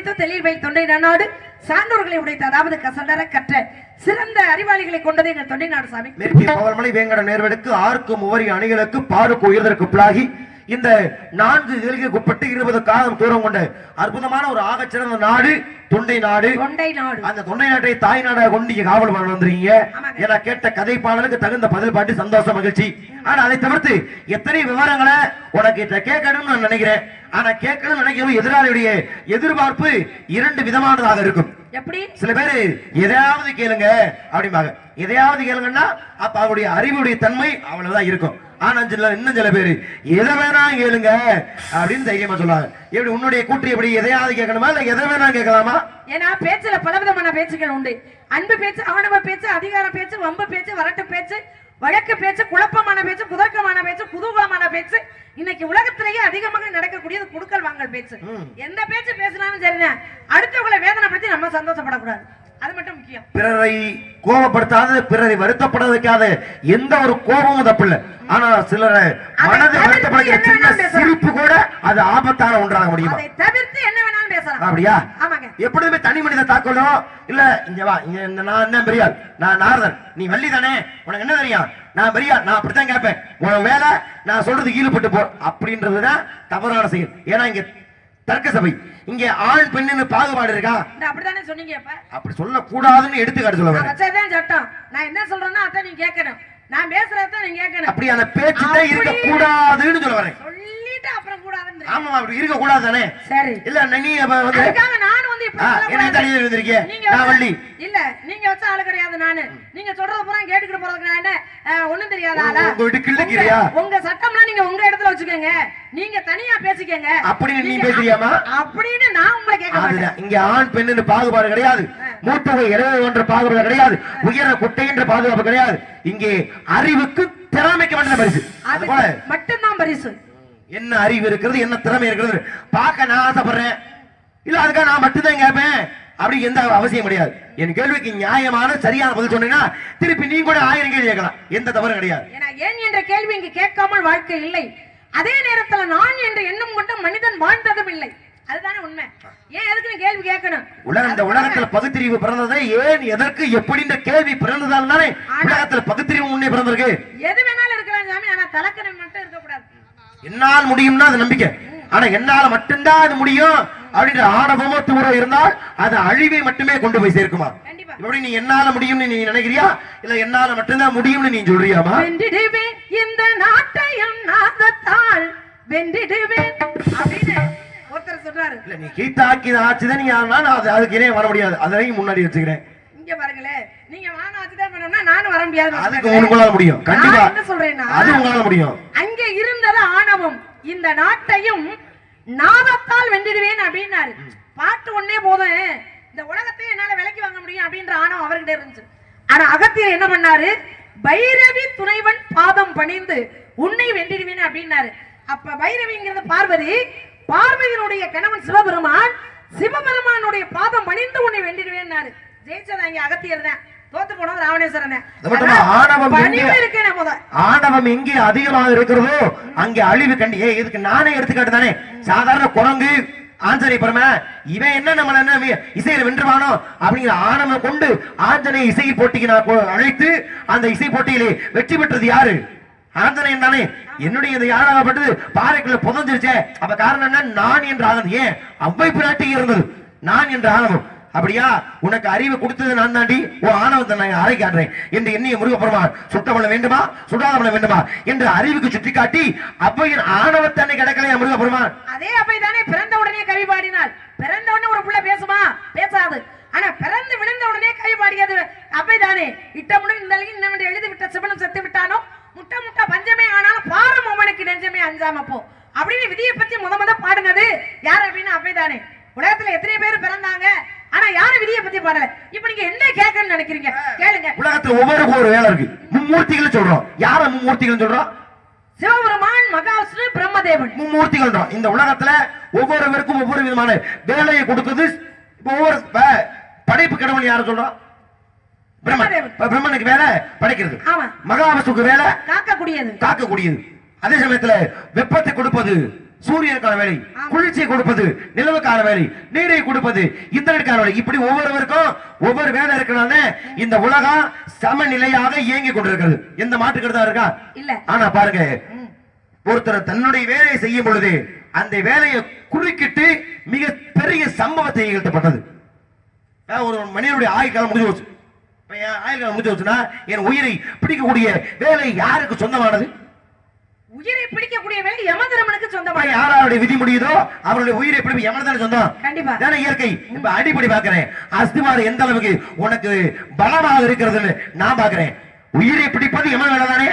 படித்து தெளிவை தொண்டை நாடு சான்றோர்களை உடைத்த அதாவது கசடர கற்ற சிறந்த அறிவாளிகளை கொண்டது எங்கள் தொண்டை நாடு சாமி. மேற்கு பவர்மலை வேங்கட நேர்வெடுக்கு ஆர்க்கும் உவரி அணிகளுக்கு பாருக்கு உயர்தற்கு பிளாகி இந்த நான்கு இதழ்களுக்கு உட்பட்டு இருபது காலம் தூரம் கொண்ட அற்புதமான ஒரு ஆகச்சிறந்த நாடு தொண்டை நாடு. தொண்டை நாடு. அந்த தொண்டை நாட்டை தாய் நாடாக கொண்டு நீங்க காவல் பண்ண வந்திருக்கீங்க. ஏன்னா கேட்ட கதை பாடலுக்கு தகுந்த பதில் பாட்டு சந்தோஷம் மகிழ்ச்சி. ஆனா அதை தவிர்த்து எத்தனை விவரங்களை உனக்கு இத கேட்கணும்னு நான் நினைக்கிறேன். ஆனா கேட்கணும்னு நினைக்கிறது எதிராளியுடைய எதிர்பார்ப்பு இரண்டு விதமானதாக இருக்கும். எப்படி? சில பேரு எதையாவது கேளுங்க அப்படிம்பாங்க. எதையாவது கேளுங்கன்னா அப்ப அவருடைய அறிவுடைய தன்மை அவ்வளவுதான் இருக்கும். ஆனா சில இன்னும் சில பேரு எதை வேணா கேளுங்க அப்படின்னு தைரியமா சொல்லுவாங்க. எப்படி உன்னுடைய கூற்று எப்படி எதையாவது கேட்கணுமா? இல்ல எதை வேணா கேட்கலாமா? ஏன்னா பேச்சுல பலவிதமான பேச்சுகள் உண்டு. அன்பு பேச்சு ஆணவ பேச்சு அதிகார பேச்சு வம்பு பேச்சு வரட்டு பேச்சு வழக்கு பேச்சு குழப்பமான பேச்சு குதர்க்கமான பேச்சு குதூகலமான பேச்சு. இன்னைக்கு உலகத்திலேயே அதிகமாக நடக்கக்கூடியது குடுக்கல் வாங்கல் பேச்சு. எந்த பேச்சு பேசினாலும் சரிதான் அடுத்தவங்களை வேதனைப்படுத்தி நம்ம சந்தோஷப்படக்கூடாது. பிறரை கோபப்படுத்தாத பிறரை வருத்தப்பட வைக்காத எந்த ஒரு கோபமும் தப்பு இல்ல ஆனா சிலரை மனதை அதை வருத்தப்பட வைக்கிற தவிர்த்து சின்ன சிரிப்பு கூட அது ஆபத்தான ஒன்றாக முடியுமா? தவிர்த்து என்ன வேணாலும் பேசலாம். அப்படியா? எப்பொழுதுமே தனி மனித தாக்கலோ இல்ல இங்க வா இங்க நான் என்ன பெரியாள்? நான் நாரதன். நீ வள்ளி தானே உனக்கு என்ன தெரியும்? நான் பெரியாள். நான் அப்படித்தான் கேட்பேன். உன் வேலை நான் சொல்றது ஈடுபட்டு போ. அப்படின்றதுதான் தவறான செயல். ஏன்னா இங்க தர்க்க சபை இங்க ஆண் பெண்ணுன்னு பாகுபாடு இருக்கா? அப்படித்தானே சொன்னீங்க அப்படி சொல்லக்கூடாதுன்னு எடுத்துக்காட்டு சொல்ல நான் வரேன் வச்சதுதான் சட்டம். நான் என்ன சொல்றேன்னா அதான் நீ கேட்கணும். நான் பேசுறதான் நீ கேட்கணும். அப்படியான பேச்சு தான் இருக்க கூடாதுன்னு சொல்ல வரேன். சொல்லிட்டு அப்புறம் கூடாதுன்னு ஆமா அப்படி இருக்க கூடாது தானே? சரி. இல்ல நீ வந்து அதுக்காக வந்து இப்படி. என்னை தனியா இருந்திருக்கியே? நீங்க நான் வள்ளி. இல்ல நீங்க வச்ச ஆளு கிடையாது நானு. நீங்க சொல்றது பூரா கேட்டுக்கிட்டு போறதுக்கு நான் என்ன ஒண்ணும் தெரியாத ஆளா? உங்க வீட்டு கிள்ளுக்கிறியா? உங்க- சட்டம்லாம் நீங்க உங்க இடத்துல வச்சுக்கோங்க. நீங்க தனியா பேசிக்கங்க. அப்படின்னு நீ நீங்க- பேசுறியாமா? அப்படின்னு நான் உங்களை கேட்க மாட்டேன். இங்க ஆண் பெண்ணுன்னு பாகுபாடு கிடையாது. மூத்தவை இடையே என்ற பாகுபாடு கிடையாது. உயர குட்டை என்ற பாதுகாப்பு கிடையாது. இங்கே அறிவுக்கு திறமைக்கு மட்டும் பரிசு. மட்டும்தான் பரிசு. என்ன அறிவு இருக்கிறது என்ன திறமை இருக்கிறது? பார்க்க நான் ஆசைப்படுறேன். இல்ல அதுக்காக நான் மட்டும்தான் கேட்பேன். அப்படி எந்த அவசியம் கிடையாது. என் கேள்விக்கு நியாயமான சரியான பதில் சொன்னீங்கன்னா திருப்பி நீ கூட ஆயிரம் கேள்வி கேட்கலாம். எந்த தவறும் கிடையாது. ஏன் என்ற கேள்வி இங்கு கேட்காமல் வாழ்க்கை இல்லை. அதே நேரத்துல நான் என்ற எண்ணம் கொண்ட மனிதன் வாழ்ந்ததும் இல்லை. அதுதானே உண்மை. ஏன் எதுக்கு நீ கேள்வி கேட்கணும்? உலக இந்த உலகத்துல பகுத்தறிவு பிறந்ததே. ஏன் எதற்கு எப்படின்ற கேள்வி பிறந்ததால் தானே உலகத்துல பகுத்தறிவு முன்னே பிறந்திருக்கு? எது வேணாலும் இருக்கலாம் சாமி ஆனா தலக்கணம் மட்டும் இருக்கக்கூடாது. என்னால் முடியும்னா அது நம்பிக்கை. ஆனா என்னால மட்டும்தான் அது முடியும் அப்படின்ற ஆணவமோ தூரம் இருந்தால் அது அழிவை மட்டுமே கொண்டு போய் சேர்க்குமா? எப்படி நீ என்னால முடியும்னு நீ நினைக்கிறியா? இல்ல என்னால மட்டும்தான் முடியும்னு நீ சொல்றியாமா? வென்றிடுவேன் இந்த நாட்டையும் நாதத்தால். வென்றிடுவேன் அப்படின்னு ஒருத்தர் சொல்றாரு. இல்ல நீ கீத்தாக்கி ஆச்சுதான் நீ ஆனா நான் அது அதுக்கு இணைய வர முடியாது. அதையும் முன்னாடி வச்சுக்கிறேன். இங்க பாருங்களேன் நீங்க வானம் நானும் வர முடியாது. அதுக்கு உங்களால முடியும். கண்டிப்பா. நான் என்ன சொல்றேன்னா அது உங்களால முடியும். அங்கே இருந்தது ஆணவம். இந்த நாட்டையும் நாதத்தால் வென்றிடுவேன் அப்படின்னாரு. பாட்டு ஒண்ணே போதும். இந்த உலகத்தை என்னால விலைக்கு வாங்க முடியும் அப்படின்ற ஆணவம் அவர்கிட்ட இருந்துச்சு. ஆனா அகத்தியர் என்ன பண்ணாரு? பைரவி துணைவன் பாதம் பணிந்து உன்னை வென்றிடுவேன் அப்படின்னாரு. அப்ப பைரவிங்கிறது பார்வதி பார்வதியினுடைய கணவன் சிவபெருமான் சிவபெருமானுடைய பாதம் பணிந்து உன்னை வென்றிடுவேன்னாரு ஜெயிச்சது அங்க அகத்தியர் தான் தோத்து போனது ராவணேஸ்வரன். ஆணவம் எங்கே- அதிகமாக இருக்கிறதோ அங்கே அழிவு கண்டி. ஏ இதுக்கு நானே எடுத்துக்காட்டு தானே. சாதாரண குரங்கு ஆஞ்சநேய பரம இவன் என்ன நம்மள என்ன இசையில வென்றுவானோ அப்படிங்கிற ஆணவம் கொண்டு ஆஞ்சநேய இசை போட்டிக்கு நான் அழைத்து அந்த இசை போட்டியிலே வெற்றி பெற்றது யாரு? ஆஞ்சநேயன் தானே என்னுடைய இது யாராகப்பட்டது? பாறைக்குள்ள புதஞ்சிருச்சே. அப்ப காரணம் என்ன? நான் என்ற ஆனது ஏன்? அவ்வை பிராட்டி இருந்தது. நான் என்ற ஆணவம் அப்படியா? உனக்கு அறிவு கொடுத்தது நான் தாண்டி ஓ ஆணவத்தை நான் அறை காட்டுறேன் என்று எண்ணிய முருகப்பெருமான் சுட்ட பண்ண வேண்டுமா? சுடாத பண்ண வேண்டுமா? என்று அறிவுக்கு சுட்டி காட்டி அப்பையின் ஆணவத்தன்னை அன்னைக்கு கிடக்கலையா அதே அப்பை தானே பிறந்த உடனே கவி பாடினாள். பிறந்த உடனே ஒரு புள்ள பேசுமா? பேசாது. ஆனா பிறந்து விழுந்த உடனே கவி பாடியது அப்பை தானே இட்டமுடன் இந்த அழகில் எழுதி விட்ட சிவனும் செத்து விட்டானோ முட்டை முட்டை பஞ்சமே ஆனாலும் பாரம் அவனுக்கு நெஞ்சமே அஞ்சாம போ. அப்படின்னு விதியை பத்தி முத முத பாடுனது யார் அப்படின்னு அப்பை தானே உலகத்துல எத்தனை பேர் பிறந்தாங்க? ஆனா யாரும் விதியை பத்தி பாடல? இப்ப நீங்க என்ன கேட்கணும்னு நினைக்கிறீங்க? கேளுங்க. உலகத்துல ஒவ்வொரு ஒரு வேலை இருக்கு. மும்மூர்த்திகள் சொல்றோம். யார மும்மூர்த்திகள் சொல்றோம் சிவபெருமான் மகாவிஷ்ணு பிரம்மதேவன். மும்மூர்த்திகள் இந்த உலகத்துல ஒவ்வொருவருக்கும் ஒவ்வொரு விதமான வேலையை கொடுக்குது. ஒவ்வொரு படைப்பு கடவுள் யார சொல்றோம் பிரம்மனுக்கு வேலை படைக்கிறது. ஆமா. மகாவிஷ்ணுக்கு வேலை காக்கக்கூடியது. காக்கக்கூடியது. அதே சமயத்துல வெப்பத்தை கொடுப்பது சூரியனுக்கான வேலை. குளிர்ச்சியை கொடுப்பது நிலவுக்கான வேலை நீரை கொடுப்பது இந்திரனுக்கான வேலை. இப்படி ஒவ்வொருவருக்கும் ஒவ்வொரு வேலை இருக்கனால இந்த உலகம் சமநிலையாக இயங்கி கொண்டிருக்கிறது. எந்த மாற்று கருத்தா இருக்கா? இல்ல. ஆனா பாருங்க. ஒருத்தர் தன்னுடைய வேலையை செய்யும் பொழுது அந்த வேலையை குறுக்கிட்டு மிக பெரிய சம்பவத்தை நிகழ்த்தப்பட்டது ஒரு மனிதனுடைய ஆயுள் காலம் முடிஞ்சு போச்சு. காலம் முடிஞ்சு போச்சுன்னா என் உயிரை பிடிக்கக்கூடிய வேலை யாருக்கு சொந்தமானது? உயிரை பிடிக்கக்கூடிய வேலை யமதர்மனுக்கு சொந்தமான யாராருடைய விதி முடியுதோ அவருடைய உயிரை பிடிப்பு எவனதான சொந்தம்? கண்டிப்பா. தானே இயற்கை. இப்ப அடிப்படை பாக்குறேன் அஸ்திவாரம் எந்த அளவுக்கு உனக்கு பலமாக இருக்கிறதுன்னு நான் பாக்குறேன் உயிரை பிடிப்பது எமன் வேலை தானே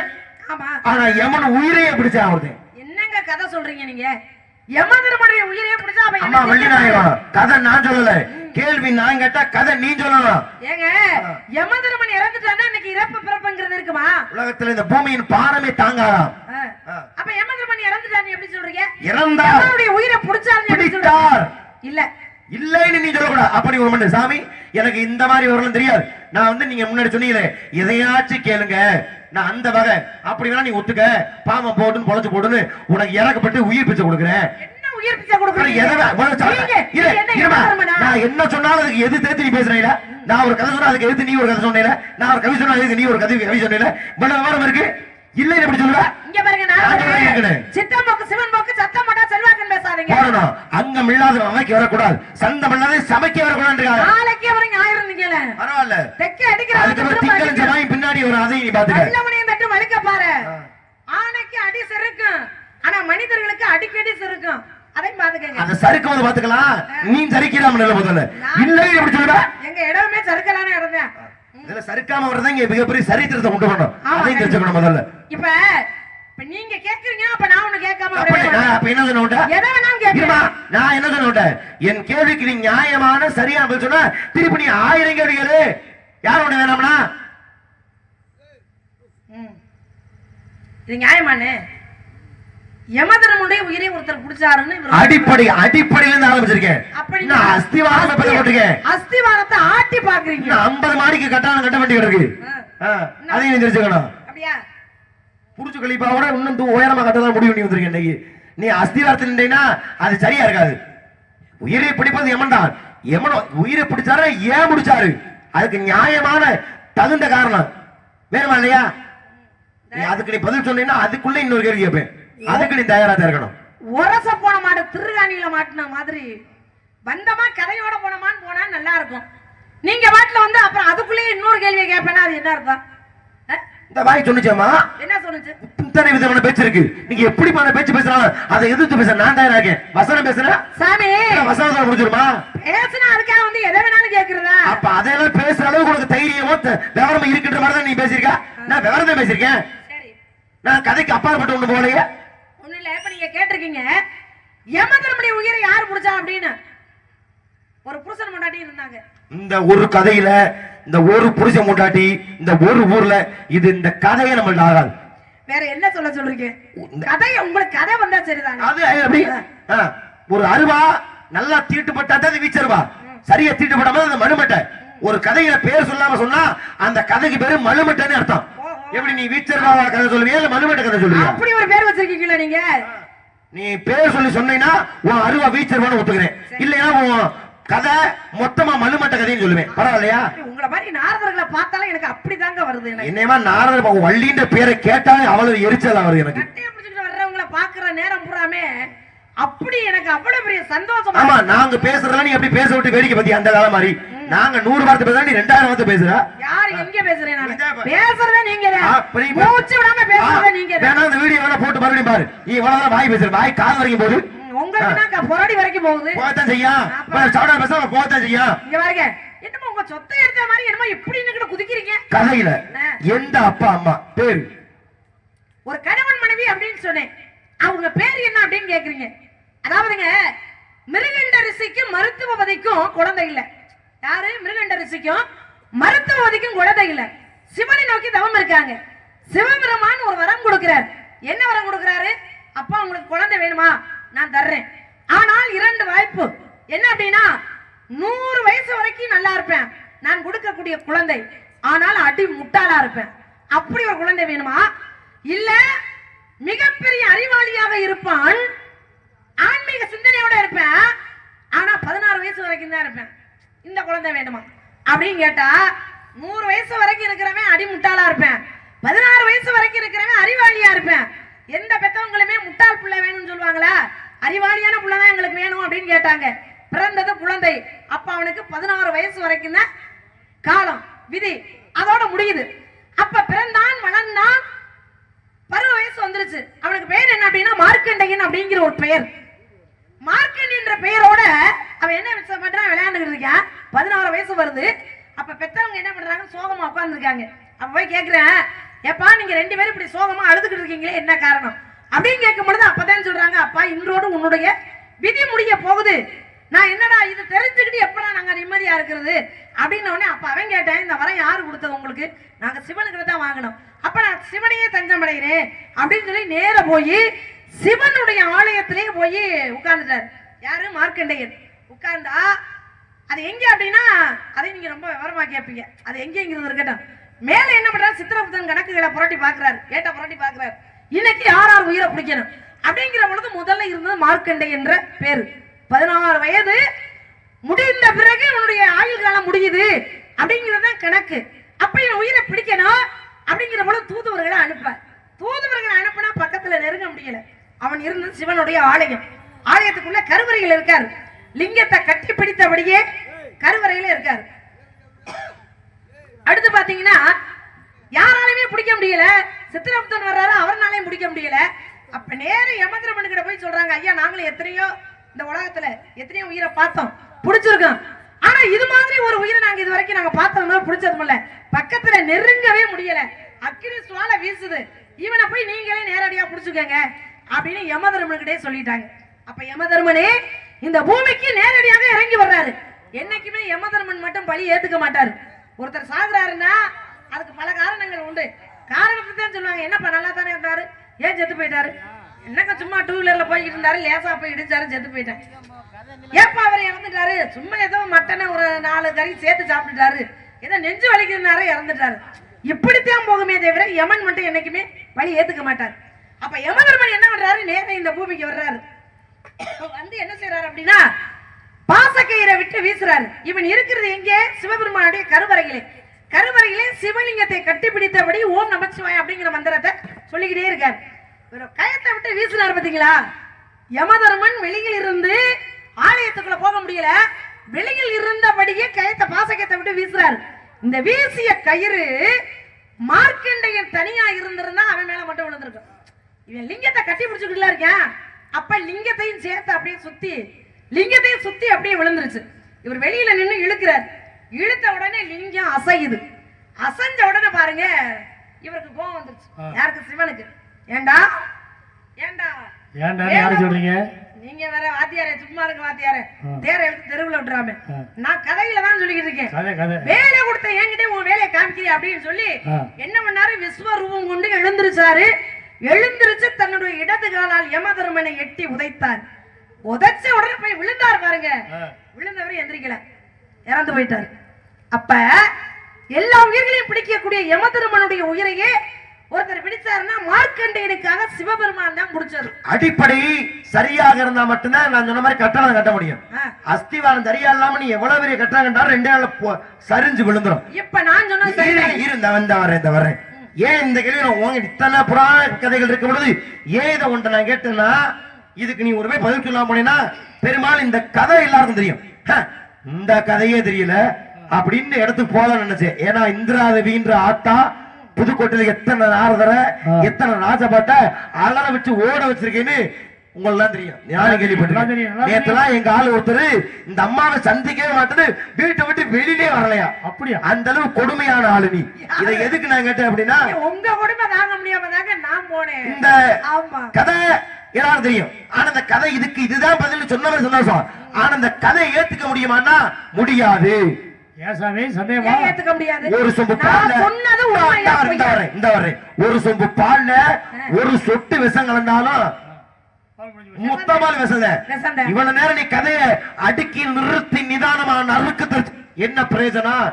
ஆமா. ஆனா எமன் உயிரையே பிடிச்சா ஒருத்தன் என்னங்க கதை சொல்றீங்க நீங்க? யமதர்மனுடைய உயிரையே பிடிச்சா நாயகம் கதை நான் சொல்லல. கேள்வி நான் கேட்டா கதை நீ சொல்லணும் ஏங்க யமதர்மன் இறந்துட்டான்னா இன்னைக்கு இறப்பு பிறப்புங்கிறது இருக்குமா? உலகத்துல இந்த பூமியின் பாரமே. ஆ. அப்ப யமதர்மன் இறந்துட்டான்னு எப்படி சொல்றீங்க? இறந்தார். யமனுடைய உயிரை சொல்றீங்க? இல்ல. இல்லைன்னு நீ சொல்லக்கூடாது. அப்படி ஒரு மண்ணு சாமி எனக்கு இந்த மாதிரி வரலாம் தெரியாது. நான் வந்து நீங்க முன்னாடி சொன்னீங்களே எதையாச்சும் கேளுங்க. நான் அந்த வகை. அப்படி வேணா நீ ஒத்துக்க. பாம்பை போட்டுன்னு பொழைச்சு போட்டுன்னு உனக்கு இறக்கப்பட்டு உயிர் பிச்சை கொடுக்குறேன். உயிர் பிச்சை கொடுக்குறீங்க. எதை என்ன? நான் சொன்னாலும் அதுக்கு எது தேர்த்து நீ பேசுறீல நான் ஒரு கதை சொன்னா அதுக்கு எதிர்த்து நீ ஒரு கதை சொன்னீல நான் ஒரு கவி சொன்னா அதுக்கு நீ ஒரு கதை கவி சொன்னீல இவ்வளவு விவரம் இருக்கு? இல்லை எப்படி சொல்லுவ? இங்க பாருங்க நான் சிவன் போக்கு சத்தம் போட்டா செல்வாக்கன் பேசாதீங்க. போடணும். அங்கம் இல்லாத அமைக்க வரக்கூடாது. சந்தம் இல்லாத சமைக்க வரக்கூடாது நாளைக்கே வரீங்க ஆயிரம் நீங்கள. பரவாயில்ல. தெக்க அடிக்கிற அதுக்கப்புறம் திங்களும் செவ்வாயும் பின்னாடி வரும் அதையும் நீ பாத்துக்க நல்லவனையும் தட்டு வழுக்க பாரு. ஆ. ஆணைக்கு அடி செருக்கும். ஆனா மனிதர்களுக்கு அடிக்கடி செருக்கும். அந்த சறுக்கு வந்து பாத்துக்கலாம். நீ சரிக்கிறாம இல்ல முதல்ல இல்லை எப்படி எங்க இடமே சறுக்கலானே இருந்தேன் இதுல சறுக்காம வரதான் இங்க மிகப்பெரிய சரித்திரத்தை பண்ணணும் ஆமா, அதையும் தெரிஞ்சுக்கணும் முதல்ல. இப்ப இப்ப நீங்க கேக்குறீங்க அப்ப நான் ஒண்ணு கேட்காம. அப்ப என்ன சொன்ன? எதை வேணாலும் கேட்கிறேன் நான் என்ன சொன்ன? என் கேள்விக்கு நீ நியாயமான சரியான பதில் சொன்னா திருப்பி நீ ஆயிரம் கேள்வி கேளு. யார் ஒண்ணு வேணாம்னா. இது நியாயமானே யமதர்மனுடைய உயிரை ஒருத்தர் புடிச்சாருன்னு இவரு அடிப்படை அடிப்படையில இருந்து ஆரம்பிச்சிருக்கேன் நான் அஸ்திவாரம் பத்தி போட்டிருக்கேன் அஸ்திவாரத்தை ஆட்டி பாக்குறீங்க ஐம்பது மாடிக்கு கட்டாணம் கட்ட வேண்டியது இருக்கு. அதையும் நீ தெரிஞ்சுக்கணும். அப்படியா? புடிச்சு கழிப்பாவோட இன்னும் தூ உயரமா கட்டதான் முடிவு பண்ணி வந்திருக்கேன் இன்னைக்கு. நீ அஸ்திவாரத்தில் நின்றீங்கன்னா அது சரியா இருக்காது. உயிரை பிடிப்பது எமன் தான். எமன் உயிரை பிடிச்சாரு ஏன் பிடிச்சாரு அதுக்கு நியாயமான தகுந்த காரணம். வேணுமா இல்லையா? அதுக்கு நீ பதில் சொன்னீங்கன்னா அதுக்குள்ள இன்னொரு கேள்வி கேட்பேன். அதுக்கு நீ தயாரா இருக்கணும். உரச போன மாடு திருகாணியில மாட்டின மாதிரி வந்தமா கதையோட போனமான்னு போனா நல்லா இருக்கும். நீங்க வாட்டுல வந்து அப்புறம் அதுக்குள்ளேயே இன்னொரு கேள்வியை கேட்பேன்னா அது என்ன அர்த்தம்? இந்த வாய் சொன்னிச்சேம்மா. என்ன சொன்னுச்சு? இத்தனை விதமான பேச்சு இருக்கு. நீங்க எப்படிமான பேச்சு பேசுறாலும் அதை எதிர்த்து பேச நான் தயாரா இருக்கேன். வசனம் பேசுறேன் சாமி! வசனத்தை முடிஞ்சிருமா? பேசுனா அதுக்காக வந்து எதை வேணாலும் கேக்குறதா? அப்ப அதெல்லாம் பேசுற அளவுக்கு உனக்கு தைரியமோ விவரமா இருக்கின்ற மாதிரி தான் நீ பேசியிருக்க? நான் விவரம் தான் பேசியிருக்கேன். சரி. நான் கதைக்கு அப்பாற்பட்டு ஒண்ணு போலையே நீங்க கேட்டிருக்கீங்க. யமதர்மனுடைய உயிரை யார் புடிச்சா அப்படின்னு ஒரு புருஷன் முன்னாடி இருந்தாங்க. இந்த ஒரு கதையில இந்த ஒரு புருஷன் முட்டாட்டி இந்த ஒரு ஊர்ல இது இந்த கதையை நம்மள்ட்ட ஆகாது வேற என்ன சொல்ல சொல்றீங்க? கதை உங்களுக்கு கதை வந்தா சரிதாங்க அது எப்படி ஆ, ஒரு அருவா நல்லா தீட்டுப்பட்டா தான் அது வீச்சருவா. சரியா தீட்டுப்படாம அந்த மழுமட்டை. ஒரு கதையில பேர் சொல்லாம சொன்னா அந்த கதைக்கு பேரு மழுமட்டைன்னு அர்த்தம். எப்படி நீ வீச்சருவா கதை சொல்லுவியா இல்ல மழுமட்டை கதை சொல்லுவியா? அப்படி ஒரு பேர் வச்சிருக்கீங்களா நீங்க? நீ பேர் சொல்லி சொன்னீங்கன்னா உன் அருவா வீச்சருவான்னு ஒத்துக்கிறேன். இல்லையா உன் கதை மொத்தமா மழுமட்ட கதைன்னு சொல்லுவேன். பரவாயில்லையா? உங்களை மாதிரி நாரதர்களை பார்த்தாலும் எனக்கு அப்படிதாங்க வருது என்னையமா நாரத வள்ளின்ற பேரை கேட்டாலே அவ்வளவு எரிச்சல் வருது எனக்கு. வர்றவங்களை பாக்குற நேரம் பூராமே அப்படி எனக்கு அவ்வளவு பெரிய சந்தோஷமா ஆமா நாங்க பேசுறதெல்லாம் நீ அப்படி பேச விட்டு வேடிக்கை பத்தி அந்த காலம் மாதிரி. நாங்க நூறு வார்த்தை பேசுறா நீ ரெண்டாயிரம் வார்த்தை பேசுற. யாரு எங்க பேசுறேன் நான்? பேசுறதே நீங்க மூச்சு விடாம பேசுறதே நீங்க வேணா இந்த வீடியோ வேணா போட்டு மறுபடியும் பாரு. நீ இவ்வளவுதான் வாய் பேசுற வாய் காது வரைக்கும் போகுது. உங்களுக்கு பொறாடி வரைக்கும் போகுது? போகத்தான் செய்யா சாப்பிட பேசாம போகத்தான் செய்யா இங்க பாருங்க. என்னமோ உங்க சொத்தை எடுத்த மாதிரி என்னமோ இப்படி நிக்கிட்டு குதிக்கிறீங்க? கதையில. எந்த அப்பா அம்மா பேரு? ஒரு கணவன் மனைவி அப்படின்னு சொன்னேன். அவங்க பேர் என்ன அப்படின்னு கேக்குறீங்க? அதாவதுங்க மிருகண்ட ரிஷிக்கும் மருத்துவவதிக்கும் குழந்தை இல்ல. யாரு? மிருகண்ட மிருகண்டரிசிக்கும் மருத்துவதிக்கும் குழந்தை இல்லை. சிவனை நோக்கி தவம் இருக்காங்க. சிவபெருமான் ஒரு வரம் கொடுக்கிறார். என்ன வரம் கொடுக்கிறாரு? அப்பா உங்களுக்கு குழந்தை வேணுமா? நான் தர்றேன். ஆனால் இரண்டு வாய்ப்பு. என்ன அப்படின்னா நூறு வயசு வரைக்கும் நல்லா இருப்பேன். நான் கொடுக்கக்கூடிய குழந்தை. ஆனால் அடி முட்டாளா இருப்பேன். அப்படி ஒரு குழந்தை வேணுமா? இல்ல மிகப்பெரிய அறிவாளியாக இருப்பான். ஆன்மீக சிந்தனையோட இருப்பேன். ஆனா பதினாறு வயசு வரைக்கும் தான் இருப்பேன். இந்த குழந்தை வேணுமா? அப்படின்னு கேட்டா நூறு வயசு வரைக்கும் இருக்கிறவன் அடி முட்டாளா இருப்பேன். பதினாறு வயசு வரைக்கும் இருக்கிறவன் அறிவாளியா இருப்பேன். எந்த பெத்தவங்களுமே முட்டாள் பிள்ளை வேணும்னு சொல்லுவாங்களா? அறிவாளியான பிள்ளை தான் எங்களுக்கு வேணும் அப்படின்னு கேட்டாங்க. பிறந்தது குழந்தை. அப்ப அவனுக்கு பதினாறு வயசு வரைக்கும் தான் காலம் விதி. அதோட முடியுது. அப்ப பிறந்தான் வளர்ந்தான் பருவ வயசு வந்துருச்சு. அவனுக்கு பெயர் என்ன அப்படின்னா மார்க்கண்டையன் அப்படிங்கிற ஒரு பெயர். மார்க்கண்டின்ற பெயரோட அவன் என்ன விஷயம் பண்றான்? விளையாண்டுக்கிட்டு இருக்கான் பதினாறு வயசு வருது. அப்ப பெத்தவங்க என்ன பண்றாங்க சோகமா உட்காந்துருக்காங்க அப்ப போய் கேக்குறேன் எப்பா நீங்க ரெண்டு பேரும் இப்படி சோகமா அழுதுகிட்டு இருக்கீங்களே என்ன காரணம்? அப்படின்னு கேட்கும் பொழுது அப்பதான் சொல்றாங்க அப்பா இன்றோடு உன்னுடைய விதி முடிய போகுது. நான் என்னடா இது தெரிஞ்சுக்கிட்டு எப்படா நாங்க நிம்மதியா இருக்கிறது? அப்படின்னு உடனே அப்ப அவன் கேட்டேன் இந்த வரம் யாரு கொடுத்தது உங்களுக்கு? நாங்க சிவனுக்கு தான் வாங்கினோம். அப்ப நான் சிவனையே தஞ்சம் அடைகிறேன். அப்படின்னு சொல்லி நேர போய் சிவனுடைய ஆலயத்திலே போய் உட்கார்ந்துட்டார். யாரு? மார்க்கண்டையன். உட்கார்ந்தா அது எங்க அப்படின்னா அதை நீங்க ரொம்ப விவரமா கேட்பீங்க. அது எங்கேங்கிறது இருக்கட்டும். மேல என்ன பண்றாரு? சித்திரகுப்தன் கணக்குகளை புரட்டி பாக்குறாரு ஏட்ட புரட்டி பாக்குறாரு இன்னைக்கு யார் யார் உயிரை பிடிக்கணும்? அப்படிங்கிற பொழுது முதல்ல இருந்தது மார்க்கண்டை என்ற பேரு. பதினாறு வயது. முடிந்த பிறகு உன்னுடைய ஆயுள் காலம் முடியுது. அப்படிங்கிறது தான் கணக்கு. அப்ப என் உயிரை பிடிக்கணும்? அப்படிங்கிற பொழுது தூதுவர்களை அனுப்பார் தூதுவர்களை அனுப்புனா பக்கத்துல நெருங்க முடியல. அவன் இருந்தது சிவனுடைய ஆலயம். ஆலயத்துக்குள்ள கருவறையில் இருக்காரு. லிங்கத்தை கட்டி பிடித்தபடியே கருவறையில இருக்காரு. அடுத்து பாத்தீங்கன்னா யாராலுமே பிடிக்க முடியல. சித்திரகுப்தன் வர்றாரு அவர்னாலையும் பிடிக்க முடியல. அப்ப நேரம் யமதரமன் கிட்ட போய் சொல்றாங்க ஐயா நாங்களும் எத்தனையோ இந்த உலகத்துல எத்தனையோ உயிரை பார்த்தோம். பிடிச்சிருக்கோம். ஆனா இது மாதிரி ஒரு உயிரை நாங்க இது வரைக்கும் நாங்க பார்த்தோம்னா பிடிச்சதும் இல்ல. பக்கத்துல நெருங்கவே முடியல. அக்கினி சுவால வீசுது. இவனை போய் நீங்களே நேரடியா பிடிச்சுக்கங்க. அப்படின்னு யமதர்மன்கிட்டே சொல்லிட்டாங்க. அப்ப யமதர்மனே இந்த பூமிக்கு நேரடியாக இறங்கி வர்றாரு. என்னைக்குமே யமதர்மன் மட்டும் பழி ஏத்துக்க மாட்டாரு. ஒருத்தர் சாகுறாருன்னா அதுக்கு பல காரணங்கள் உண்டு. காரணத்தை தான் சொல்லுவாங்க. என்னப்பா நல்லா தானே இருந்தாரு? ஏன் செத்து போயிட்டாரு? என்னங்க சும்மா டூ வீலர்ல போய்கிட்டு இருந்தாரு? லேசா போய் இடிச்சாரு செத்து போயிட்டேன் ஏப்பா அவர் இறந்துட்டாரு? சும்மா ஏதோ மட்டனை ஒரு நாலு கறி சேர்த்து சாப்பிட்டுட்டாரு. ஏதோ நெஞ்சு வலிக்கிறதுனால இறந்துட்டாரு. இப்படித்தான் போகுமே தவிர யமன் மட்டும் என்னைக்குமே வழி ஏத்துக்க மாட்டார். அப்ப யமதர்மன் என்ன பண்றாரு? நேரம் இந்த பூமிக்கு வர்றாரு. வந்து என்ன செய்யறாரு அப்படின்னா பாசக்கயிறை விட்டு வீசுறாரு. இவன் இருக்கிறது எங்கே? சிவபெருமானுடைய கருவறையிலே. கருவறையிலே சிவலிங்கத்தை கட்டிப்பிடித்தபடி ஓம் நமச்சிவாய் அப்படிங்கிற மந்திரத்தை சொல்லிக்கிட்டே இருக்காரு. ஒரு கயத்தை விட்டு வீசினார் பாத்தீங்களா? யமதர்மன் வெளியில் இருந்து ஆலயத்துக்குள்ள போக முடியல. வெளியில் இருந்தபடியே கயத்தை பாசக்கயத்தை விட்டு வீசுறாரு. இந்த வீசிய கயிறு மார்க்கண்டையன் தனியா இருந்திருந்தா அவன் மேல மட்டும் விழுந்திருக்கும். இவன் லிங்கத்தை கட்டி பிடிச்சுக்கிட்டுல இருக்கேன். அப்ப லிங்கத்தையும் சேர்த்து அப்படியே சுத்தி லிங்கத்தையும் சுத்தி அப்படியே விழுந்துருச்சு. இவர் வெளியில நின்னு இழுக்கிறார். இழுத்த உடனே லிங்கம் அசையுது. அசைஞ்ச உடனே பாருங்க இவருக்கு கோவம் வந்துருச்சு. யாருக்கு? சிவனுக்கு. ஏண்டா? ஏண்டா? யாரை சொல்றீங்க? நீங்க வேற வாத்தியாரே சும்மா இருக்க வாத்தியாரே. தேர எடுத்து தெருவுல விட்டுறாம. நான் கதையில தான் சொல்லிக்கிட்டு இருக்கேன். வேலை கொடுத்த என்கிட்ட உன் வேலையை காமிக்கிறீ அப்படின்னு சொல்லி. என்ன பண்ணாரு? விஸ்வரூபம் கொண்டு எழுந்திருச்சாரு. எழுந்திருச்சு தன்னுடைய இடது காலால் யமதர்மனை எட்டி உதைத்தார். உதைச்ச உடனே போய் விழுந்தார் பாருங்க. விழுந்தவர் எந்திரிக்கல. இறந்து போயிட்டார். அப்ப எல்லா உயிர்களையும் பிடிக்கக்கூடிய யமதர்மனுடைய உயிரையே ஒருத்தர் பிடிச்சாருன்னா மார்க்கண்டேயனுக்காக சிவபெருமான் தான் பிடிச்சது அடிப்படை சரியாக இருந்தா மட்டும்தான் நான் சொன்ன மாதிரி கட்டணம் கட்ட முடியும். அஸ்திவாரம் சரியா இல்லாம நீ எவ்வளவு பெரிய கட்டணம் கட்டாலும் ரெண்டே நாள்ல போ- சரிஞ்சு விழுந்துரும். இப்ப நான் சொன்னது இரு, இந்த வந்த வரேன் இந்த வரேன் ஏன் இந்த கேள்வி நான் உங்ககிட்ட இத்தனை புராண கதைகள் இருக்கும் பொழுது ஏன் இதை உன்ட்ட நான் கேட்டேன்னா இதுக்கு நீ ஒருவே பதில் சொல்லாம போனீங்கன்னா பெரும்பாலும் இந்த கதை எல்லாருக்கும் தெரியும். இந்த கதையே தெரியல அப்படின்னு இடத்துக்கு போல நினைச்சேன். ஏன்னா இந்திராதேவின்ற ஆத்தா புதுக்கோட்டையில எத்தனை நாரதரை எத்தனை ராஜபாட்ட அலற வச்சு ஓட வச்சிருக்கேன்னு உங்களுக்கு தெரியும். ஞானம் நல்லா கேள்விப்பட்டிருக்கேன் நேத்தெல்லாம் எங்க ஆளு ஒருத்தர் இந்த அம்மாவை சந்திக்கவே மாட்டேன்னு வீட்டை விட்டு வெளியிலே வரலையா? அப்படியா? அந்த அளவு கொடுமையான ஆளு நீ. இதை எதுக்கு நான் கேட்டேன் அப்படின்னா உங்க குடும்பம் தாங்க முடியாம தாங்க நான் போனேன். இந்த ஆமா. கதை எல்லாரும் தெரியும். ஆனா இந்த கதை இதுக்கு இதுதான் பதில் சொன்னவர் சந்தோஷம். ஆனா இந்த கதை ஏத்துக்க முடியுமான்னா முடியாது. ஒரு சொம்பு பால்ல. ஒரு சொம்பு பால்ல ஒரு சொட்டு விஷம் கலந்தாலும் முத்தமால் தான். இவ்வளவு நேரம் நீ கதைய அடுக்கி நிறுத்தி நிதானமா நறுக்கு என்ன பிரயோஜனம்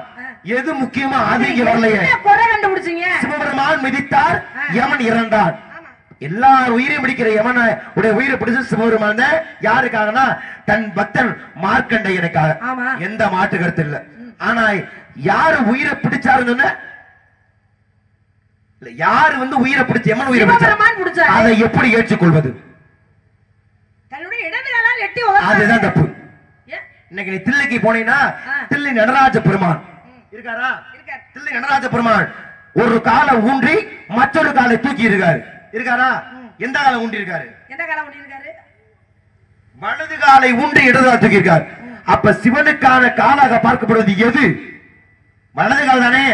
எது முக்கியமா அது இங்க வரலையே. சிவபெருமான் மிதித்தார் யமன் இறந்தான் ஆமா. எல்லார் உயிரையும் பிடிக்கிற யமன உடைய உயிரை பிடிச்சு சிவபெருமான் யாருக்காகனா? தன் பக்தன் மார்க்கண்டையனுக்காக. எந்த மாற்று கருத்து இல்ல. ஆனா யாரு உயிரை பிடிச்சாருன்னு யாரு வந்து உயிரை பிடிச்சு எமன் உயிரை பிடிச்சாரு. அதை எப்படி ஏற்றுக்கொள்வது தன்னுடைய இடது காலால் எட்டி உதச்சாரு. அதுதான் தப்பு? இன்னைக்கு நீ தில்லைக்கு போனீங்கன்னா. தில்லை நடராஜ பெருமான் இருக்காரா? இருக்காரு. தில்லை நடராஜ பெருமான் ஒரு காலை ஊன்றி மற்றொரு காலை தூக்கி இருக்காரு. இருக்காரா? எந்த காலை ஊன்றி இருக்காரு? எந்த காலம் பண்ணிருக்காரு வலது காலை ஊன்றி இடதுகால தூக்கி இருக்காரு. அப்ப சிவனுக்கான காலாக பார்க்கப்படுவது எது? வலது கால் தானே?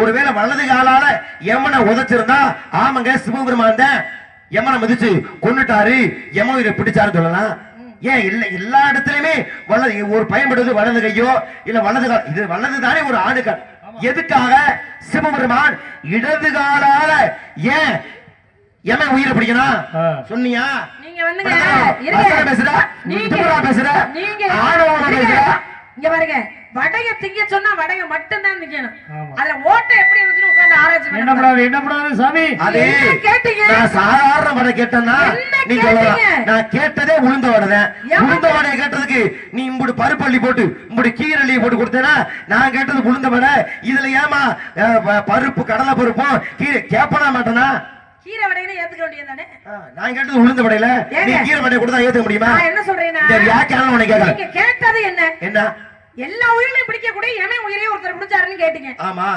ஒருவேளை வலது காலால யமனை உதைச்சிருந்தா ஆமாங்க சிவபெருமான் தான் யமனை மிதிச்சு கொன்னுட்டாரு. யம உயிரை பிடிச்சாருன்னு சொல்லலாம். ஏன் இல்ல? எல்லா இடத்துலயுமே வலது ஒரு பயன்படுவது வலது கையோ இல்ல வலது கால் இது வலது தானே ஒரு ஆணுக்கால் எதுக்காக? சிவபெருமான் இடது காலால ஏன் யம உயிரை பிடிக்கணும். சொன்னியா? நீங்க இருங்க. பேசுற? பேசுற? நீங்க. ஆணவமா. பேசுற? இங்க பாருங்க. வடைய திங்க சொன்னா வடைய மட்டும் தான் ஆமா. அதுல ஓட்டை எப்படி வந்து உட்கார்ந்து ஆராய்ச்சி என்ன பண்ண பண்ணாது என்ன பண்ணாது சாமி? அதே கேட்டீங்க? நான் சாதாரண வடை கேட்டேன்னா என்ன நீ சொல்லலாம்? நான் கேட்டதே உளுந்த வடை ஏன் உளுந்த வடையை கேட்டதுக்கு நீ இம்புடு பருப்பள்ளி போட்டு இம்புடு கீரள்ளி போட்டு கொடுத்தேனா நான் கேட்டது உளுந்த வடை. இதுல ஏமா பருப்பு கடலை பருப்பும் கீரை கேப்பனா மாட்டேனா? கீரை வடையில ஏத்துக்க வேண்டியது தானே? அஹ், நான் கேட்டது உளுந்த வடையில? நீ கீரை வடையை கொடுத்தா ஏத்துக்க முடியுமா? நான் என்ன சொல்றேன்னா இந்த வியாக்கியானம் உனக்கு கேட்கல கேட்டது என்ன? என்ன? எல்லா உயிரிலையும் பிடிக்கக்கூடிய எவன் உயிரையும் ஒருத்தர் பிடிச்சாருன்னு கேட்டீங்க. ஆமா.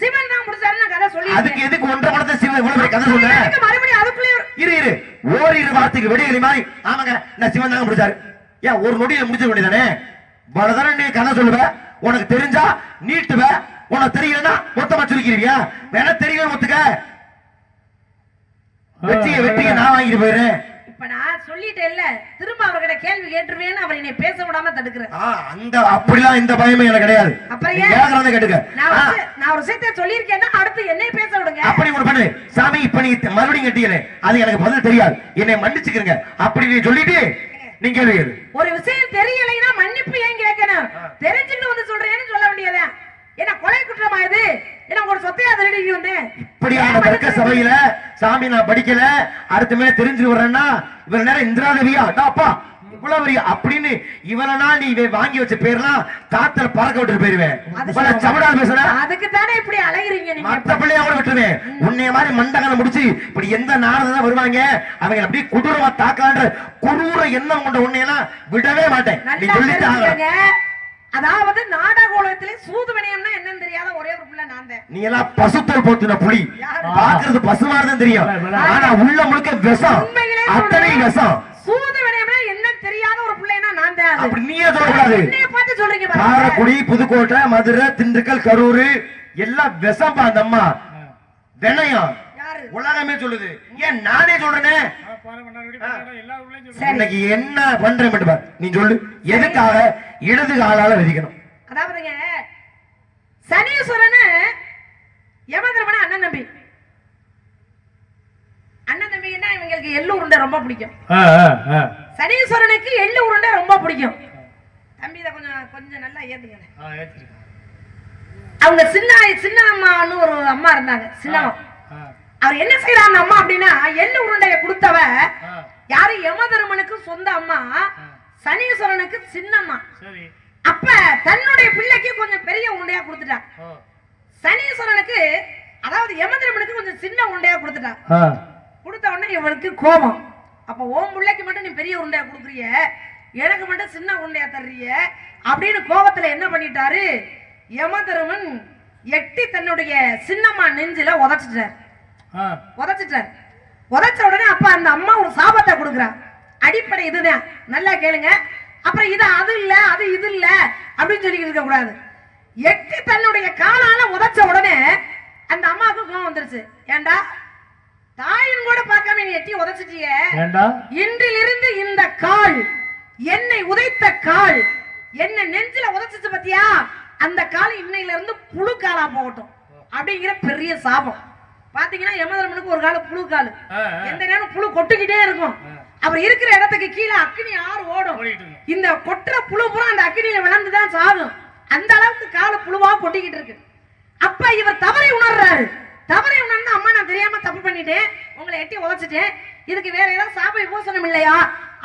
சிவன் தான் பிடிச்சாருன்னு நான் கதை சொல்லி அதுக்கு எதுக்கு ஒன்றரை மணத்தை சிவன் இவ்வளவு பெரிய கதை சொன்ன மறுபடியும் அதுக்குள்ளே இரு இரு. ஓரிரு வார்த்தைக்கு வெடிகளி மாதிரி. ஆமாங்க நான் சிவன் தாங்க முடிச்சாரு. ஏன் ஒரு நொடியில முடிச்ச வேண்டியதானே? பலதானே நீ கதை சொல்லுவ உனக்கு தெரிஞ்சா நீட்டுவ உனக்கு தெரியலன்னா மொத்தமா சுருக்கிடுவியா? வேணா தெரியல ஒத்துக்க. வெற்றிய வெற்றிய நான் வாங்கிட்டு போயிடுறேன். இப்ப நான் சொல்லிட்டேன்ல திரும்ப அவர்கிட்ட கேள்வி கேட்டுருவேன்னு அவர் என்னை பேச விடாம தடுக்கிறேன் அந்த அப்படிலாம் இந்த பயமே எனக்கு கிடையாது. அப்புறம் நீ ஏன்? கேக்குறத கேட்டுக்க. நான் ஆ, ஒரு விஷயம்- நான் ஒரு விஷயத்த சொல்லியிருக்கேன்னா அடுத்து என்னை பேச விடுங்க. அப்படி ஒரு பண்ணு. சாமி இப்ப நீ மறுபடியும் கட்டியலே அது எனக்கு பதில் தெரியாது. என்னை மன்னிச்சுக்கிறங்க அப்படி நீ சொல்லிட்டு நீ கேள்வி கேளு. ஒரு விஷயம் தெரியலைன்னா மன்னிப்பு ஏன் கேட்கணும்? தெரிஞ்சுட்டு வந்து சொல்றேன்னு சொல்ல வேண்டியதா என்ன கொலை குற்றமா இது? என்ன ஒரு சொத்தையா திருடி வந்தேன் இப்படியான தர்க்க சபையில சாமி நான் படிக்கல அடுத்த மேல தெரிஞ்சு வர்றேன்னா இவ்வளவு நேரம் இந்திராதேவியா? இவ்வளவு பெரிய அப்படின்னு நாள் நீ இவன் வாங்கி வச்ச பேர்லாம் காத்துல பறக்க விட்டு போயிருவேன். சவடா பேசுற? அதுக்கு தானே இப்படி அலைகிறீங்க மத்த பிள்ளைய கூட விட்டுருவேன் உன்னைய மாதிரி மண்டகனை முடிச்சு இப்படி எந்த நாரதம் தான் வருவாங்க? அவங்க அப்படியே கொடூரமா தாக்கலான்ற கொடூர எண்ணம் கொண்ட உன்னையெல்லாம் விடவே மாட்டேன். நீ நல்லா சொல்லிட்டு ஆகணும். தெரிஞ்சுக்கங்க அதாவது நாடகோலத்திலே சூது வினயம்னா என்னன்னு தெரியாத ஒரே ஒரு பிள்ளை நான் தான். நீ எல்லாம் பசுத்தோல் போட்டுன புலி? பாக்குறது பசுமாரி தான் தெரியும். ஆனா உள்ள முழுக்க விஷம். அத்தனை. விஷம். சூது வினயம்னா என்னன்னு தெரியாத ஒரு பிள்ளைனா நான் தான். அப்படி நீயே சொல்லக்கூடாது. என்னைய பார்த்து சொல்றீங்க காரைக்குடி புதுக்கோட்டை மதுரை திண்டுக்கல் கரூர் எல்லாம் விஷம்பா அந்த அம்மா. வினயம் யாரு? உலகமே சொல்லுது. ஏன் நானே சொல்றேனே? இன்னைக்கு என்ன பண்றேன் மட்டும் பாரு. நீ சொல்லு. எதுக்காக இடது காலால விதிக்கணும் அதாவதுங்க சனீஸ்வரன் யமதர்மன அண்ணன் தம்பி. அண்ணன் தம்பின்னா இவங்களுக்கு எள்ளு உருண்டை ரொம்ப பிடிக்கும். சனீஸ்வரனுக்கு எள்ளு உருண்டை ரொம்ப பிடிக்கும். தம்பி இதை கொஞ்சம் கொஞ்சம் நல்லா ஏத்துங்க. அவங்க சின்ன சின்ன அம்மான்னு ஒரு அம்மா இருந்தாங்க. சின்னவன். ஆ, அவர் என்ன செய்யறாங்க அம்மா அப்படின்னா எள்ளு உருண்டைய கொடுத்தவ யாரு யமதர்மனுக்கு சொந்த அம்மா சனீஸ்வரனுக்கு சின்னம்மா அப்ப தன்னுடைய பிள்ளைக்கு கொஞ்சம் பெரிய உருண்டையா கொடுத்துட்டா. சனீஸ்வரனுக்கு அதாவது யமதர்மனுக்கு கொஞ்சம் சின்ன உருண்டையா கொடுத்துட்டா. கொடுத்த உடனே இவனுக்கு கோபம். அப்ப ஓம் பிள்ளைக்கு மட்டும் நீ பெரிய உருண்டையா கொடுக்குறிய? எனக்கு மட்டும் சின்ன உருண்டையா தர்றிய? அப்படின்னு கோபத்துல என்ன பண்ணிட்டாரு? யமதர்மன் எட்டி தன்னுடைய சின்னம்மா நெஞ்சில உதைச்சிட்டார். உதைச்சிட்டார். உதைச்ச உடனே அப்ப அந்த அம்மா ஒரு சாபத்தை கொடுக்குறா அடிப்படை இதுதான். நல்லா கேளுங்க. அப்புறம் இது அது இல்ல அது இது இல்ல அப்படின்னு சொல்லி இருக்க கூடாது எட்டி தன்னுடைய காலால உதைச்ச உடனே அந்த அம்மாவுக்கு கோவம் வந்துருச்சு. ஏண்டா? தாயின் கூட பார்க்காம நீ எட்டி உதைச்சிட்டிய? இன்றிலிருந்து இந்த கால் என்னை உதைத்த கால் என்ன நெஞ்சில உதைச்சிச்சு பத்தியா? அந்த கால் இன்னையில இருந்து புழு காலா போகட்டும். அப்படிங்கிற பெரிய சாபம். பாத்தீங்கன்னா யமதர்மனுக்கு ஒரு கால புழு கால். எந்த நேரம் புழு கொட்டுக்கிட்டே இருக்கும். அவர் இருக்கிற இடத்துக்கு கீழே அக்னி ஆறு ஓடும். இந்த கொட்டுற புழு பூரா அந்த அக்னியில விளந்துதான் சாகும். அந்த அளவுக்கு கால புழுவா கொட்டிக்கிட்டு இருக்கு. அப்ப இவர் தவறை உணர்றாரு. தவறை உணர்ந்து அம்மா நான் தெரியாம தப்பு பண்ணிட்டேன். உங்களை எட்டி உதைச்சிட்டேன். இதுக்கு வேற ஏதாவது சாப விமோசனம் இல்லையா?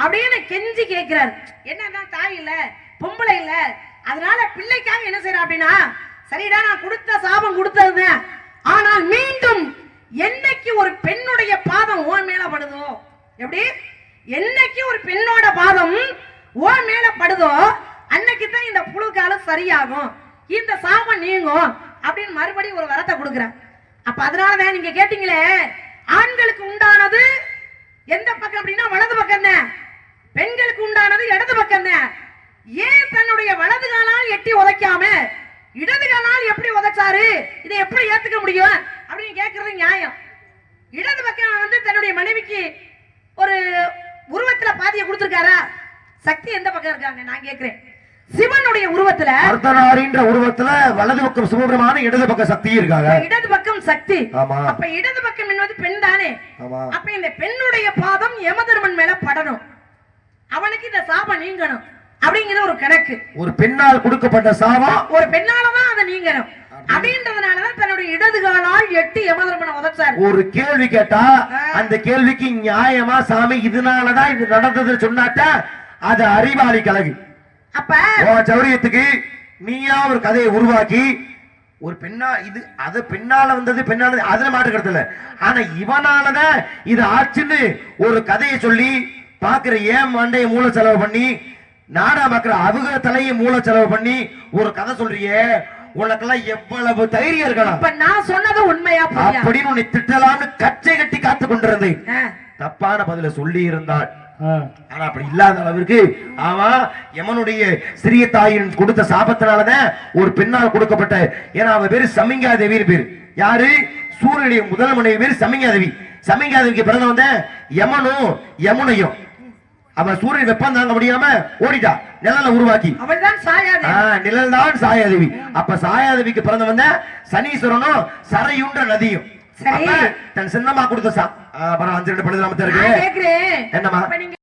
அப்படின்னு கெஞ்சி கேட்கிறாரு. என்னன்னா தாய் இல்ல பொம்பளை இல்ல. அதனால பிள்ளைக்காக என்ன செய்யற அப்படின்னா சரிடா நான் கொடுத்த சாபம் கொடுத்ததுதான். ஆனால் மீண்டும் என்னைக்கு ஒரு பெண்ணுடைய பாதம் ஓ மேல படுதோ? எப்படி? என்னைக்கு ஒரு பெண்ணோட பாதம் ஓ மேல படுதோ அன்னைக்கு தான் இந்த புழுக்காலம் சரியாகும். இந்த சாபம் நீங்கும் அப்படின்னு மறுபடியும் ஒரு வரத்தை கொடுக்குறேன் அப்ப அதனாலதான் நீங்க கேட்டீங்களே ஆண்களுக்கு உண்டானது எந்த பக்கம் அப்படின்னா வலது பக்கம் தான். பெண்களுக்கு உண்டானது இடது பக்கம் தான். ஏன் தன்னுடைய வலது காலால் எட்டி உதைக்காம இடது காலால் எப்படி உதைச்சாரு? இதை எப்படி ஏத்துக்க முடியும்? அப்படின்னு கேட்கறது நியாயம். இடது பக்கம் வந்து தன்னுடைய மனைவிக்கு ஒரு உருவத்துல பாதியை கொடுத்திருக்காரா? சக்தி எந்த பக்கம் இருக்காங்க? நான் கேக்குறேன். சிவனுடைய உருவத்துல அர்த்தநாரின்ற உருவத்துல வலது பக்கம் சுபபிரமான இடது பக்கம் சக்தி இருக்காங்க. இடது பக்கம் சக்தி. ஆமா. அப்ப இடது பக்கம் என்பது பெண் தானே? அப்ப இந்த பெண்ணுடைய பாதம் யமதர்மன் மேல படணும். அவனுக்கு இந்த சாபம் நீங்கணும். அப்படிங்கிற ஒரு கணக்கு. ஒரு பெண்ணால் கொடுக்கப்பட்ட சாபம். ஒரு பெண்ணாலதான் அதை நீங்கணும். அப்படின்றதுனாலதான் தன்னுடைய இடது காலால் எட்டி யமதர்மனை உதைச்சாரு. ஒரு கேள்வி கேட்டா அந்த கேள்விக்கு நியாயமா சாமி இதனாலதான் இது நடந்ததுன்னு சொன்னாட்டா அது அறிவாளி கழகு அப்ப சௌரியத்துக்கு நீயா ஒரு கதையை உருவாக்கி ஒரு பெண்ணா இது அது பெண்ணால வந்தது பெண்ணால அதுல மாட்டுக்கிறது இல்ல. ஆனா இவனாலதான் இது ஆச்சுன்னு ஒரு கதையை சொல்லி பாக்குற ஏன் மண்டைய மூல செலவு பண்ணி நாடா பாக்குற அவங்க தலையை மூல செலவு பண்ணி ஒரு கதை சொல்றியே உனக்கெல்லாம் எவ்வளவு தைரியம் இருக்கலாம்? இப்ப நான் சொன்னது உண்மையா அப்படின்னு உன்னை திட்டலாம்னு கச்சை கட்டி காத்து கொண்டிருந்தேன். தப்பான பதில சொல்லி இருந்தாள். ஆனா அப்படி இல்லாத அளவிற்கு அவன் யமனுடைய சிறிய தாயின் கொடுத்த சாபத்தினாலதான் ஒரு பெண்ணால் கொடுக்கப்பட்ட ஏன்னா அவ பேரு சமிங்கா தேவின்னு பேரு. யாரு? சூரியனுடைய முதல் மனைவி பேரு சமிங்கா தேவி சமிங்கா தேவிக்கு பிறந்த வந்த யமனும் யமுனையும் அவன் சூரியன் வெப்பம் தாங்க முடியாம ஓடிட்டா. நிழலை உருவாக்கி. அவள்தான் சாயாது நிழல் தான் சாயாதேவி. அப்ப சாயாதேவிக்கு பிறந்த வந்த சனீஸ்வரனும் சரையுன்ற நதியும். தன் சின்னமா கொடுத்த சா அப்புறம் அஞ்சு ரெண்டு படுது நம்ம நான் இருக்கு நீங்க